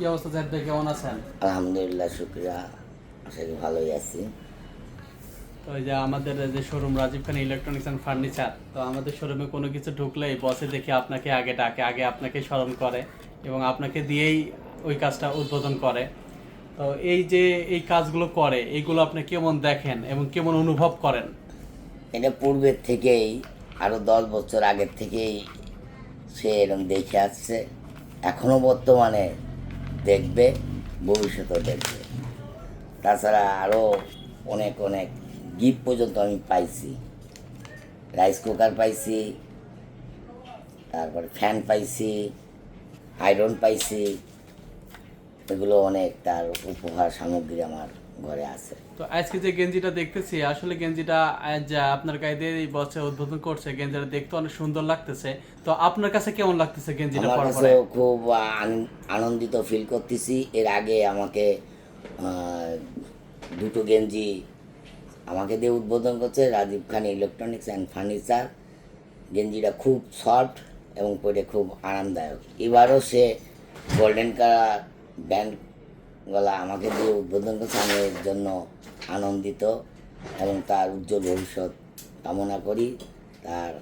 কি অবস্থা জাহিদ ভাই কেমন আছেন? আলহামদুলিল্লাহ শুক্রিয়া। আশা করি ভালোই আছি। তো এই যে আমাদের যে showroom Rajib Khan electronics and furniture তো আমাদের শোরুমে কোনো কিছু ঢুকলেই বসে দেখে আপনাকে আগে ডাকে আগে আপনাকে স্মরণ করে এবং আপনাকে দিয়েই ওই কাজটা উদ্বোধন করে। তো এই যে এই কাজগুলো করে এইগুলো আপনি কেমন দেখেন এবং কেমন অনুভব করেন? এটা পূর্বের থেকেই আরও দশ বছর আগের থেকেই সে এরকম দেখে আসছে। এখনও বর্তমানে দেখবে, ভবিষ্যতেও দেখবে। তাছাড়া আরও অনেক অনেক গিফট পর্যন্ত আমি পাইছি। রাইস কুকার পাইছি, তারপর ফ্যান পাইছি আয়রন পাইছি। এগুলো অনেক তার উপহার সামগ্রী আমার। ঘরে আছে। তো আজকে যে গেঞ্জিটা দেখতেছি আসলে গেঞ্জিটা আজ আপনার গায়ে দিয়ে এই বছর উদ্বোধন করছে গেঞ্জিটা দেখতে অনেক সুন্দর লাগতেছে। তো আপনার কাছে কেমন লাগতেছে গেঞ্জিটা আমার পরে? খুব আন- আনন্দিত ফিল করতেছি। এর আগে আমাকে দুটো গেঞ্জি আমাকে দিয়ে উদ্বোধন করছে Rajib Khan electronics and furniture গেঞ্জিটা খুব সফট এবং পরে খুব আরামদায়ক। এবারও সে গোল্ডেন কালার ব্যান্ড গলা আমাকে দিয়ে উদ্বোধন করছে আমি এর জন্য আনন্দিত এবং তার উজ্জ্বল ভবিষ্যৎ কামনা করি। তার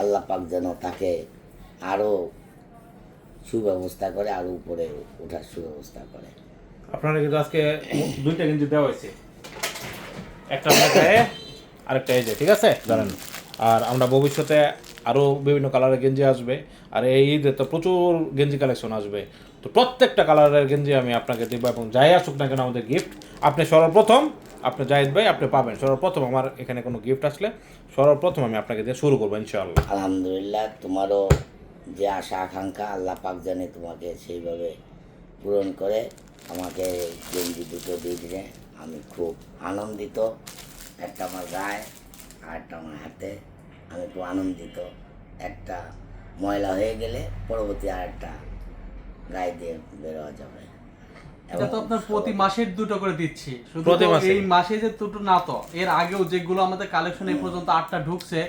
আল্লাহ পাক যেন তাকে আরও সুব্যবস্থা করে আরও উপরে ওঠার সুব্যবস্থা করে। আপনারা কিন্তু আজকে দুইটা কিন্তু দেওয়া হয়েছে। একটা আপনার গায়ে আরেকটা এই যে ঠিক আছে? জানেন? আর আমরা ভবিষ্যতে আরও বিভিন্ন কালারের গেঞ্জি আসবে। আর এই ঈদে তো প্রচুর গেঞ্জি কালেকশন আসবে। তো প্রত্যেকটা কালারের গেঞ্জি আমি আপনাকে দেবো এবং যাই আসুক না কেন আমাদের গিফট আপনি সর্বপ্রথম, আপনি জাহিদ ভাই, আপনি পাবেন। সর্বপ্রথম আমার এখানে কোনো গিফট আসলে সর্বপ্রথম আমি আপনাকে দিয়ে শুরু করব ইনশাআল্লাহ। আলহামদুলিল্লাহ, তোমারও যে আশা, আকাঙ্ক্ষা আল্লাহ পাক জানে তোমাকে সেইভাবে পূরণ করে আমাকে গেঞ্জি দুটো দিয়ে দিলে আমি খুব আনন্দিত, একটা আমার গায়ে আর একটা আমার হাতে। আমি খুব আনন্দিত। একটা ময়লা হয়ে গেলে পরবর্তী আর একটা গায়ে দিয়ে বেরোয়া যাবে। এটা তো আপনার প্রতি মাসের দুটো করে দিচ্ছি। শুধু? এই মাসে যে দুটো না তো এর আগেও যেগুলো আমাদের কালেকশন এই পর্যন্ত আটটা ঢুকছে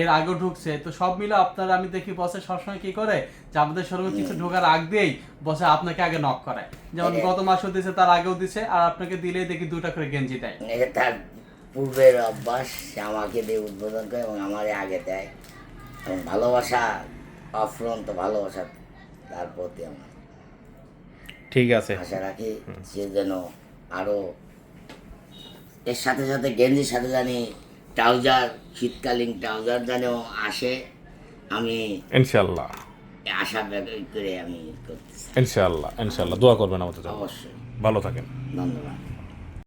এর আগেও ঢুকছে। তো সব মিলে আপনারা আমি দেখি বসে সবসময় কি করে যে আমাদের শোরুমে কিছু ঢোকার আগ দিয়েই বসে আপনাকে আগে নক করে যেমন। গত মাসও দিছে তার আগেও দিছে আর আপনাকে দিলেই দেখি দুটা করে গেঞ্জি দেয়। তার পূর্বের অভ্যাস সে আমাকে দিয়ে উদ্বোধন করে এবং আমারে আগে দেয়। এবং ভালোবাসা অফ্রন্ত ভালোবাসা তার প্রতি আমার। ঠিক আছে। আশা রাখি সে যেন আরও এর সাথে সাথে গেঞ্জির সাথে জানি ট্রাউজার শীতকালীন ট্রাউজার যেন আসে আমি ইনশাল্লাহ আশা করে আমি করতেছি। ইনশাআল্লাহ ইনশাআল্লাহ। দোয়া করবেন আমাদের অবশ্যই। ভালো থাকেন। ধন্যবাদ।